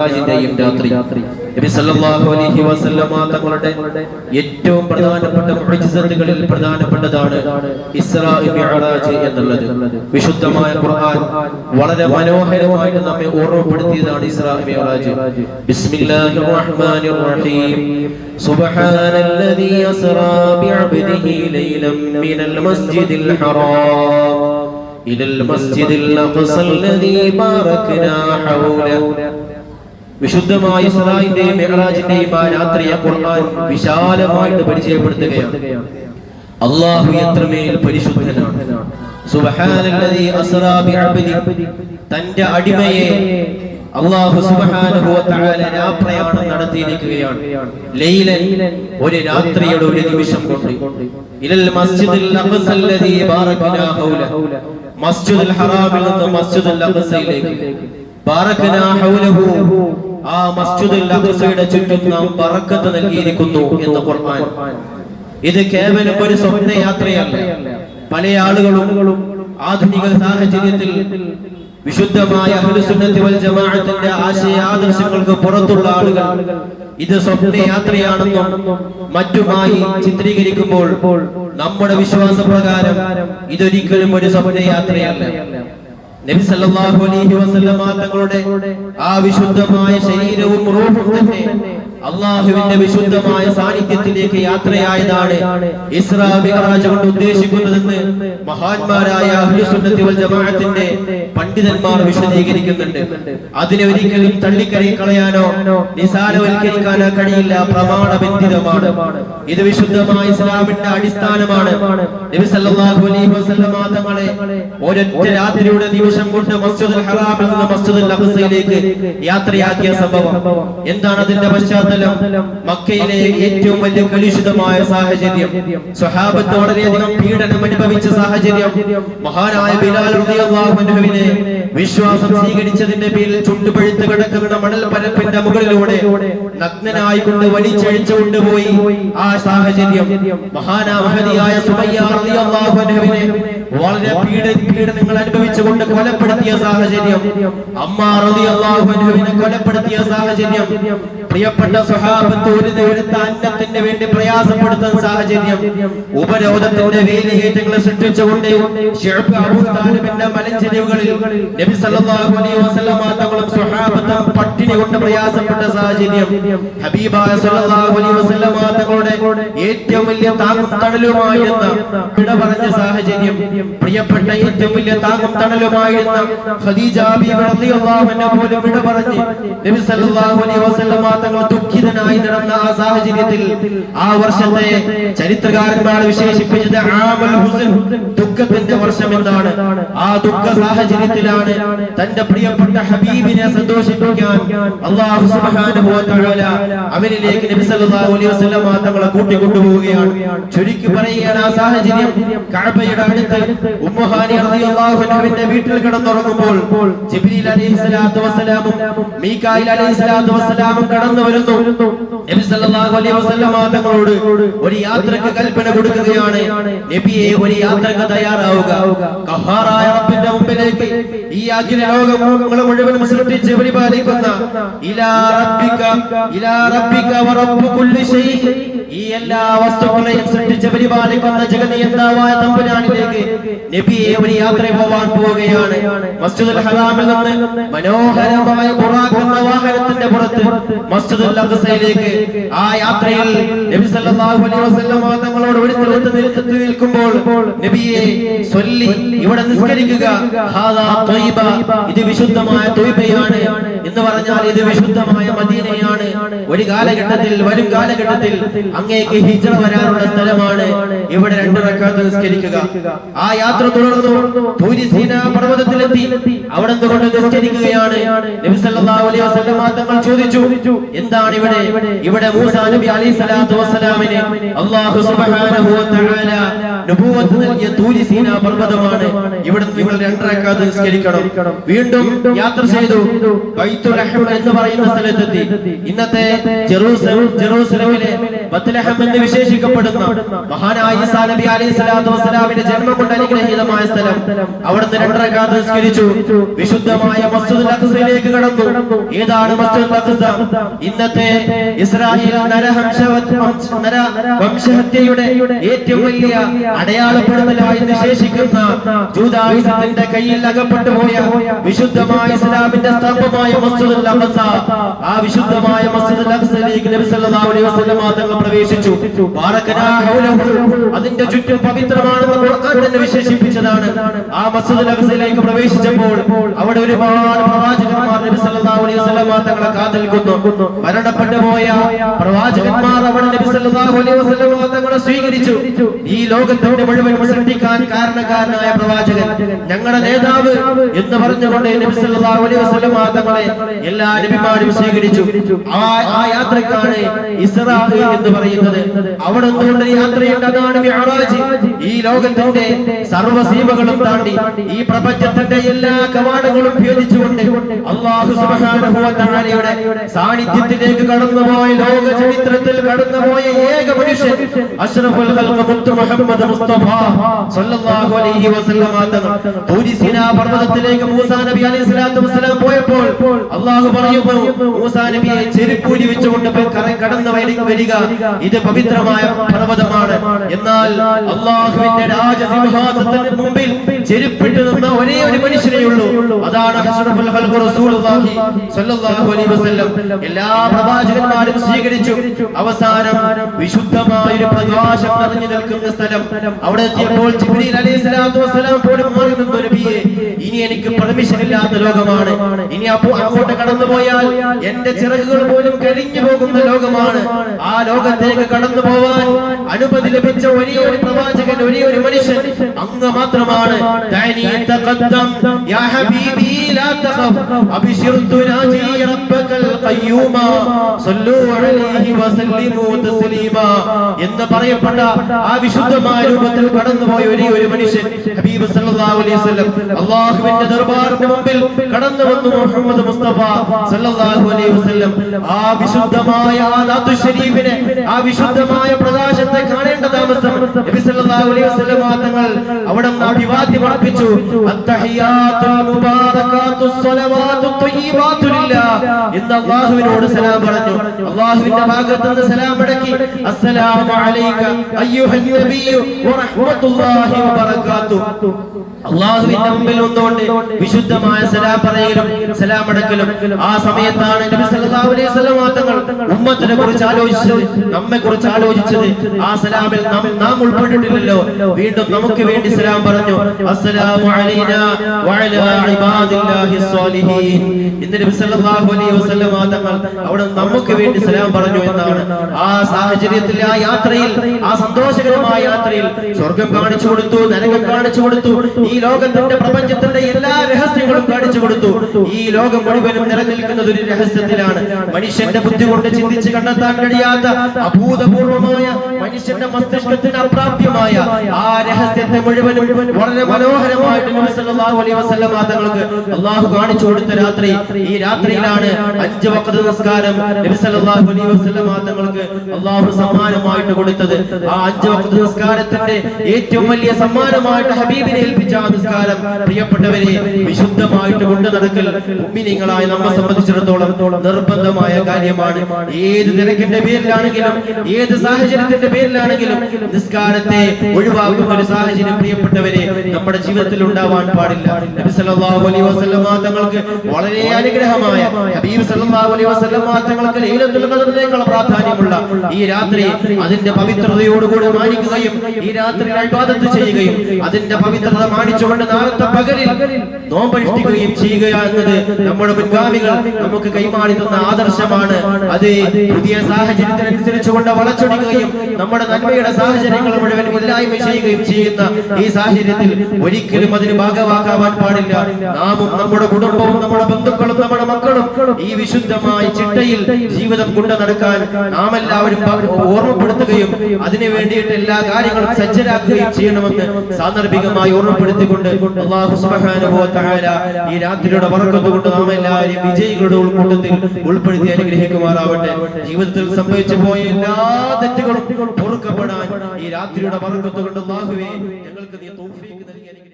യും രാത്രി. തങ്ങളുടെ ഏറ്റവും പ്രധാനപ്പെട്ട പ്രചിസറുകളിൽ പ്രധാനപ്പെട്ടതാണ് എന്നുള്ളത്. വിശുദ്ധമായ ഖുർആൻ വളരെ മനോഹരമായിട്ട് നമ്മെ ഓർമ്മപ്പെടുത്തിയതാണ് ഇസ്രാജ് ബിസ്മില്ലാഹിർ റഹ്മാനിർ റഹീം. സുബ്ഹാനല്ലദീ അസ്റാ ബിഅബ്ദിഹി ലൈലം മിനൽ മസ്ജിദിൽ ഹറാം. ഇലൽ മസ്ജിദിൽ അഖ്സ അൽദീ ബാറക്നാ വിശുദ്ധമായ ഇസ്രായിന്റെയും മെഹറാജിന്റെയും ആ രാത്രിയെ ഖുർആൻ വിശാലമായിട്ട് പരിചയപ്പെടുത്തുകയാണ്. അള്ളാഹു എത്രമേൽ പരിശുദ്ധനാണ്. സുബ്ഹാനല്ലദീ തന്റെ അടിമയെ അള്ളാഹു സുബ്ഹാനഹു വ തആല രാപ്രയാണം നടത്തിയിരിക്കുകയാണ്. ഒരു രാത്രിയുടെ ഒരു നിമിഷം കൊണ്ട്. മസ്ജിദിൽ ഹറാമിൽ നിന്ന് മസ്ജിദുൽ ആ മസ്ജിദുൽ അഖ്സയുടെ ചുറ്റും നാം ബറക്കത്ത് നൽകിയിരിക്കുന്നു എന്ന് ഖുർആൻ. ഇത് കേവലം ഒരു സ്വപ്ന യാത്രയല്ല. പല ആളുകളും ആധുനിക സാഹചര്യത്തിൽ വിശുദ്ധമായ ജമാഅത്തിന്റെ ആശയ ആദർശങ്ങൾക്ക് പുറത്തുള്ള ആളുകൾ ഇത് സ്വപ്ന യാത്രയാണെന്നും മറ്റുമായി ചിത്രീകരിക്കുമ്പോൾ നമ്മുടെ വിശ്വാസപ്രകാരം ഇതൊരിക്കലും ഒരു സ്വപ്ന യാത്രയല്ല. നബി സല്ലല്ലാഹു അലൈഹി വസല്ലമ തങ്ങളുടെ ആ വിശുദ്ധമായ ശരീരവും റൂഹും തന്നെ അള്ളാഹുവിന്റെ വിശുദ്ധമായ സാന്നിധ്യത്തിലേക്ക് യാത്രയായതാണ് ഇസ്രാ മിഅ്റാജ് കൊണ്ട് ഉദ്ദേശിക്കുന്നതെന്ന് മഹാന്മാരായ ജമാഅത്തിന്റെ പണ്ഡിതന്മാർ വിശദീകരിക്കുന്നുണ്ട്. അതിനെ ഒരിക്കലും തള്ളിക്കറി കളയാനോ നിസാരവൽക്കരിക്കാനോ കഴിയില്ല. പ്രമാണബന്ധിതമാണ്. ഇത് വിശുദ്ധമായ ഇസ്ലാമിന്റെ അടിസ്ഥാനമാണ്. നബി സല്ലല്ലാഹു അലൈഹി തങ്ങളെ ഒരൊറ്റ രാത്രിയുടെ നിമിഷം കൊണ്ട് മസ്ജിദുൽ ഹറാമിൽ മസ്ജിദുൽ യാത്രയാക്കിയ സംഭവം. എന്താണ് അതിന്റെ പശ്ചാത്തലം? മക്കയിലെ ഏറ്റവും വലിയ കലുഷിതമായ സാഹചര്യം. സ്വഹാബത്ത് വളരെയധികം പീഡനം അനുഭവിച്ച സാഹചര്യം. മഹാനായ ബിലാൽ വിശ്വാസം സ്വീകരിച്ചതിന്റെ പേരിൽ ചുണ്ടുപഴുത്ത് കിടക്കുന്ന മണൽ പരപ്പിന്റെ മുകളിലൂടെ നഗ്നനായിക്കൊണ്ട് വലിച്ചഴിച്ചു കൊണ്ടുപോയി ആ സാഹചര്യം. മഹാനാമഹതിയായ അൻഹുവിനെ വളരെ പീഡ പീഡനങ്ങൾ അനുഭവിച്ചുകൊണ്ട് കൊലപ്പെടുത്തിയ സാഹചര്യം. അമ്മ റളിയല്ലാഹു അൻഹുവിനെ കൊലപ്പെടുത്തിയ സാഹചര്യം. പ്രിയപ്പെട്ട സ്വഹാബത്ത് ഒരു നേരത്തെ അന്നത്തിന് വേണ്ടി പ്രയാസപ്പെടുത്തുന്ന സാഹചര്യം. ഉപരോധത്തിന്റെ വേലിഹേറ്റങ്ങളെ സൃഷ്ടിച്ചുകൊണ്ട് നബി സല്ലല്ലാഹു അലൈഹി തങ്ങളും പട്ടിണി കൊണ്ട് പ്രയാസപ്പെട്ട സാഹചര്യം. ഹബീബായ സല്ലല്ലാഹു അലൈഹി തങ്ങളുടെ ഏറ്റവും വലിയ താങ്ങും വിട പറഞ്ഞ സാഹചര്യം. പ്രിയപ്പെട്ട ഏറ്റവും വലിയ താങ്ങും തണലുമായിരുന്ന ഖദീജ ബീവി റളിയല്ലാഹു അൻഹ പോലും വിട പറഞ്ഞ് നബി സല്ലല്ലാഹു അലൈഹി വസല്ലമ തങ്ങൾ ദുഃഖിതനായി നടന്ന ആ സാഹചര്യത്തിൽ ആ വർഷത്തെ ചരിത്രകാരന്മാർ വിശേഷിപ്പിച്ചത് ആമൽ ഹുസൻ ദുഃഖത്തിന്റെ വർഷം എന്നാണ്. ആ ദുഃഖ സാഹചര്യത്തിലാണ് തന്റെ പ്രിയപ്പെട്ട ഹബീബിനെ സന്തോഷിപ്പിക്കാൻ അള്ളാഹു സുബ്ഹാനഹു വ തആല അവനിലേക്ക് നബി സല്ലല്ലാഹു അലൈഹി വസല്ലമ തങ്ങളെ കൂട്ടിക്കൊണ്ടുപോവുകയാണ്. ചുരുക്കി പറയുകയാണ് ആ സാഹചര്യം. കഅബയുടെ അടുത്ത് ഉമ്മുഹാനി റളിയല്ലാഹു അൻഹുവിന്റെ വീട്ടിൽ കിടന്നുറങ്ങുമ്പോൾ ജിബ്രീൽ അലൈഹിസ്സലാത്തു വസ്സലാമും മീകായിൽ അലൈഹിസ്സലാത്തു വസ്സലാമും കടന്നു വരുന്നു അലൈഹി വസല്ലമ തങ്ങളോട് ഒരു യാത്രയ്ക്ക് കൽപ്പന കൊടുക്കുകയാണ്. നബിയെ ഒരു യാത്രയ്ക്ക് തയ്യാറാവുക. കഹാറായ റബ്ബിന്റെ മുമ്പിലേക്ക് ഈ അഖില ലോകം മുഴുവൻ സൃഷ്ടിച്ച് പരിപാലിക്കുന്ന ഇലാ റബ്ബിക ഇലാ റബ്ബിക വ കുല്ലി ഷൈ ഈ എല്ലാ വസ്തുക്കളെയും സൃഷ്ടിച്ച് പരിപാലിക്കുന്ന ജഗതിയന്താവായ തമ്പുരാനിലേക്ക് നബിയെ ഒരു യാത്ര പോവാൻ പോവുകയാണ്. മസ്ജിദുൽ ഹറാമിൽ നിന്ന് മനോഹരമായ വാഹനത്തിന്റെ പുറത്ത് മസ്ജിദുൽ അഖ്സയിലേക്ക് ആ യാത്രയിൽ നബി സല്ലല്ലാഹു അലൈഹി വസല്ലം തങ്ങളോട് ഒരു സ്ഥലത്ത് നിൽത്തി നിൽക്കുമ്പോൾ നബിയെ സ്വല്ലി ഇവിടെ നിസ്കരിക്കുക. ഹാദാ ത്വയ്ബ. ഇത് വിശുദ്ധമായ തൊയ്ബയാണ് എന്ന് പറഞ്ഞാൽ ഇത് വിശുദ്ധമായ മദീനയാണ്. ഒരു കാലഘട്ടത്തിൽ വരും കാലഘട്ടത്തിൽ അങ്ങേക്ക് ഹിജറ വരാനുള്ള സ്ഥലമാണ്. ഇവിടെ രണ്ടു റക്അത്ത് നിസ്കരിക്കുക. ആ യാത്ര തുടർന്നു. ഭൂരി സീന പർവതത്തിലെത്തി. അവിടെ കൊണ്ട് നിസ്കരിക്കുകയാണ്. തങ്ങൾ ചോദിച്ചു എന്താണ് ഇവിടെ? ഇവിടെ മൂസാ നബി അലൈഹി സ്വലാത്തു വസ്സലാമിനെ അല്ലാഹു സുബ്ഹാനഹു വ തആല നുബൂവത്ത് നൽകിയ തൂരി സീന പർവതമാണ്. ഇവിടെ ഇവിടെ രണ്ടരക്കാതെ നിസ്കരിക്കണം. വീണ്ടും യാത്ര ചെയ്തു ബൈത്തുൽ അഹ്റം എന്ന് പറയുന്ന സ്ഥലത്തെത്തി. ഇന്നത്തെ ജെറൂസലം ജെറൂസലമിലെ ബത്ലഹം എന്ന് വിശേഷിക്കപ്പെടുന്ന മഹാനായ ഈസാ നബി അലൈഹി സ്വലാത്തു വസ്സലാമിന്റെ ജന്മം കൊണ്ട് അനുഗ്രഹീതമായ സ്ഥലം. അവിടുന്ന് രണ്ടരക്കാതെ നിസ്കരിച്ചു. വിശുദ്ധമായ മസ്ജിദുൽ അഖ്സയിലേക്ക് കടന്നു. ഏതാണ് മസ്ജിദുൽ അഖ്സ ഇന്നത്തെ ഇസ്രായേൽ നരഹംശ നര വംശഹത്യയുടെ ഏറ്റവും വലിയ അടയാളപ്പെടുത്തലായി നിശേഷിക്കുന്ന ജൂതായുധത്തിന്റെ കയ്യിൽ അകപ്പെട്ടു പോയ വിശുദ്ധമായ ഇസ്ലാമിന്റെ സ്തംഭമായ ആ വിശുദ്ധമായ നബി സല്ലല്ലാഹു അലൈഹി വസല്ലം തങ്ങൾ പ്രവേശിച്ചു. അതിന്റെ ചുറ്റും പവിത്രമാണെന്ന് ഖുർആൻ തന്നെ വിശേഷിപ്പിച്ചതാണ്. ആ മസ്ജിദുൽ അഖ്സയിലേക്ക് പ്രവേശിച്ചപ്പോൾ അവിടെ ഒരുപാട് പ്രവാചകന്മാർ നബി സല്ലല്ലാഹു അലൈഹി വസല്ലം തങ്ങളെ കാത്തിരിക്കുന്നു മരണപ്പെട്ടു പോയ പ്രവാചകന്മാർ അവിടെ നബി സല്ലല്ലാഹു അലൈഹി വസല്ലം തങ്ങളെ സ്വീകരിച്ചു. ഈ ലോകത്തിന്റെ മുഴുവൻ സൃഷ്ടിക്കാൻ കാരണക്കാരനായ പ്രവാചകൻ ഞങ്ങളുടെ നേതാവ് എന്ന് പറഞ്ഞുകൊണ്ട് നബി സല്ലല്ലാഹു അലൈഹി വസല്ലം തങ്ങളെ എല്ലാ നബിമാരും സ്വീകരിച്ചു. ആ ആ യാത്രക്കാണ് ഇസ്രാ എന്ന് പറയുന്നത്. അവിടെ നിന്നുകൊണ്ട് യാത്രയുണ്ട് അതാണ് മിഅ്റാജ്. ഈ ലോകത്തിന്റെ സർവസീമകളും താണ്ടി ഈ പ്രപഞ്ചത്തിന്റെ എല്ലാ കവാടങ്ങളും ഭേദിച്ചുകൊണ്ട് അള്ളാഹു തആലയുടെ സാന്നിധ്യത്തിലേക്ക് കടന്നുപോയ ലോക ചരിത്രത്തിൽ കടന്നുപോയ ഏക മനുഷ്യൻ അഷ്റഫുൽ മുഹമ്മദ് മുസ്തഫ സല്ലല്ലാഹു അലൈഹി വസല്ലം മൂസാ നബി പോയപ്പോൾ അള്ളാഹു പറയുന്നു മൂസാ നബിയെ ചെരുപ്പൂരി വെച്ചുകൊണ്ട് കര- കടന്നു വരിക. ഇത് പവിത്രമായ പർവതമാണ്. എന്നാൽ അള്ളാഹുവിന്റെ രാജസിംഹാസനത്തിന് മുമ്പിൽ ചെരുപ്പിട്ട് നിന്ന ഒരേ ഒരു മനുഷ്യനേ ഉള്ളൂ. അതാണ് എല്ലാ പ്രവാചകന്മാരും സ്വീകരിച്ചു. അവസാനം വിശുദ്ധമായ ഒരു പ്രകാശം നിറഞ്ഞു നിൽക്കുന്ന സ്ഥലം. അവിടെ എത്തിയപ്പോൾ ജിബ്രീൽ അലൈഹി സ്വലാത്തു വസ്സലാം പോലും മാറി നിന്നു നബിയെ. ഇനി എനിക്ക് പെർമിഷൻ ഇല്ലാത്ത ലോകമാണ്. ഇനി അപ്പോ അങ്ങോട്ട് കടന്നുപോയാൽ എന്റെ ചിറകുകൾ പോലും കരിഞ്ഞു പോകുന്ന ലോകമാണ്. ആ ലോകത്തേക്ക് കടന്നു പോവാൻ അനുമതി ലഭിച്ച ഒരേ ഒരു പ്രവാചകൻ ഒരേ ഒരു മനുഷ്യൻ അങ്ങ് മാത്രമാണ്. എന്ന് പറയപ്പെട്ട ആ വിശുദ്ധമായ രൂപത്തിൽ കടന്നുപോയ ഒരേ ഒരു മനുഷ്യൻ ഹബീബ് സല്ലല്ലാഹു അലൈഹി വസല്ലം. അല്ലാഹുവിന്റെ ദർബാറിന്റെ മുമ്പിൽ കടന്നു വന്നു മുഹമ്മദ് മുസ്തഫ സല്ലല്ലാഹു അലൈഹി വസല്ലം. ആ വിശുദ്ധമായ ഷരീഫിനെ ആ വിശുദ്ധമായ പ്രകാശത്തെ കാണേണ്ട താമസം തങ്ങൾ അവിടെ അഭിവാദ്യം അർപ്പിച്ചു എന്ന് അല്ലാഹുവിനോട് സലാം പറഞ്ഞു. അല്ലാഹുവിന്റെ ഭാഗത്ത് നിന്ന് സലാം മടക്കി അസ്സലാമു അലൈക അയ്യുഹൻ നബിയ്യു വറഹ്മത്തുള്ളാഹി വബറകാതുഹു അള്ളാഹുവിന്റെ മുമ്പിൽ ഒന്നുകൊണ്ട് വിശുദ്ധമായ സലാം പറയലും സലാം അടക്കലും ആ സമയത്താണ് നബി സല്ലല്ലാഹു അലൈഹി വസല്ലം തങ്ങൾ ഉമ്മത്തിനെ കുറിച്ച് ആലോചിച്ചത് നമ്മെ കുറിച്ച് ആലോചിച്ചത്. ആ സലാമിൽ നാം ഉൾപ്പെട്ടിട്ടില്ലല്ലോ. വീണ്ടും നമുക്ക് വേണ്ടി സലാം പറഞ്ഞു. അസ്സലാമു അലൈനാ വഅലാ ഇബാദില്ലാഹി സ്വാലിഹീൻ. ഇന്ന് നബി സല്ലല്ലാഹു അലൈഹി വസല്ലം തങ്ങൾ അവിടെ നമുക്ക് വേണ്ടി സലാം പറഞ്ഞു എന്നാണ്. ആ സാഹചര്യത്തിൽ ആ യാത്രയിൽ ആ സന്തോഷകരമായ യാത്രയിൽ സ്വർഗം കാണിച്ചു കൊടുത്തു നരകം കാണിച്ചു കൊടുത്തു. ഈ ലോകത്തിന്റെ പ്രപഞ്ചത്തിന്റെ എല്ലാ രഹസ്യങ്ങളും കാണിച്ചു കൊടുത്തു. ഈ ലോകം മുഴുവനും നിലനിൽക്കുന്നത് ഒരു രഹസ്യത്തിലാണ്. മനുഷ്യന്റെ ബുദ്ധി കൊണ്ട് ചിന്തിച്ച് കണ്ടെത്താൻ കഴിയാത്ത അഭൂതപൂർവമായ മനുഷ്യന്റെ മസ്തിഷ്കത്തിന് അപ്രാപ്യമായ ആ രഹസ്യത്തെ മുഴുവനും വളരെ മനോഹരമായിട്ട് തങ്ങൾക്ക് അള്ളാഹു കാണിച്ചു കൊടുത്ത രാത്രി. ഈ രാത്രിയിലാണ് അഞ്ച് വക്ത നമസ്കാരം തങ്ങൾക്ക് അള്ളാഹു സമ്മാനമായിട്ട് കൊടുത്തത്. ആ അഞ്ച് വക്ത നമസ്കാരത്തിന്റെ ഏറ്റവും വലിയ സമ്മാനമായിട്ട് ഹബീബിനെ ഏൽപ്പിച്ച ആ നിസ്കാരം പ്രിയപ്പെട്ടവരെ വിശുദ്ധമായിട്ട് കൊണ്ട് നടക്കൽ ഉമ്മിനിങ്ങളായ നമ്മെ സംബന്ധിച്ചിടത്തോളം നിർബന്ധമായ കാര്യമാണ്. ഏത് നിരക്കിന്റെ പേരിലാണെങ്കിലും ഏത് സാഹചര്യത്തിന്റെ പേരിലാണെങ്കിലും നിസ്കാരത്തെ ഒഴിവാക്കുന്ന ഒരു സാഹചര്യം പ്രിയപ്പെട്ടവരെ നമ്മുടെ ജീവിതത്തിൽ ഉണ്ടാവാൻ പാടില്ല. നബി സല്ലല്ലാഹു അലൈഹി വസല്ലമ തങ്ങൾക്ക് വളരെ അനുഗ്രഹമായ ഹബീബ് സല്ലല്ലാഹു അലൈഹി വസല്ലമ തങ്ങൾക്ക് ലൈലത്തുൽ ഖദറിനേക്കാൾ പ്രാധാന്യമുള്ള ഈ രാത്രി അതിന്റെ പവിത്രതയോടുകൂടി മാനിക്കുകയും ഈ രാത്രി ഇബാദത്ത് ചെയ്യുകയും അതിന്റെ പവിത്രത മാനിക്കുകയും പ്രമാണിച്ചുകൊണ്ട് നാളത്തെ പകലിൽ നോമ്പനുഷ്ഠിക്കുകയും ചെയ്യുക എന്നത് നമ്മുടെ മുൻഗാമികൾ നമുക്ക് കൈമാറി തന്ന ആദർശമാണ്. അത് പുതിയ സാഹചര്യത്തിനനുസരിച്ചുകൊണ്ട് വളച്ചൊടിക്കുകയും നമ്മുടെ നന്മയുടെ സാഹചര്യങ്ങൾ മുഴുവൻ ഇല്ലായ്മ ചെയ്യുകയും ചെയ്യുന്ന ഈ സാഹചര്യത്തിൽ ഒരിക്കലും അതിന് ഭാഗമാക്കാൻ പാടില്ല. നാമും നമ്മുടെ കുടുംബവും നമ്മുടെ ബന്ധുക്കളും നമ്മുടെ മക്കളും ഈ വിശുദ്ധമായ ചിട്ടയിൽ ജീവിതം കൊണ്ടു നടക്കാൻ നാം എല്ലാവരും ഓർമ്മപ്പെടുത്തുകയും അതിനു വേണ്ടിയിട്ട് എല്ലാ കാര്യങ്ങളും സജ്ജരാക്കുകയും ചെയ്യണമെന്ന് സാന്ദർഭികമായി ഓർമ്മപ്പെടുത്തിക്കൊണ്ട് അള്ളാഹു സുബ്ഹാനഹു തആല ഈ രാത്രിയുടെ ബർക്കത്ത് കൊണ്ട് നാം എല്ലാവരെയും വിജയികളുടെ ഉൾക്കൂട്ടത്തിൽ ഉൾപ്പെടുത്തി അനുഗ്രഹിക്കുമാറാവട്ടെ ജീവിതത്തിൽ സംഭവിച്ചു പോയ എല്ലാ തെറ്റുകളും പൊറുക്കപ്പെടാൻ ഈ രാത്രിയുടെ ബർക്കത്ത് കൊണ്ട് അള്ളാഹുവേ ഞങ്ങൾക്ക് നീ തൗഫീഖ് നൽകി.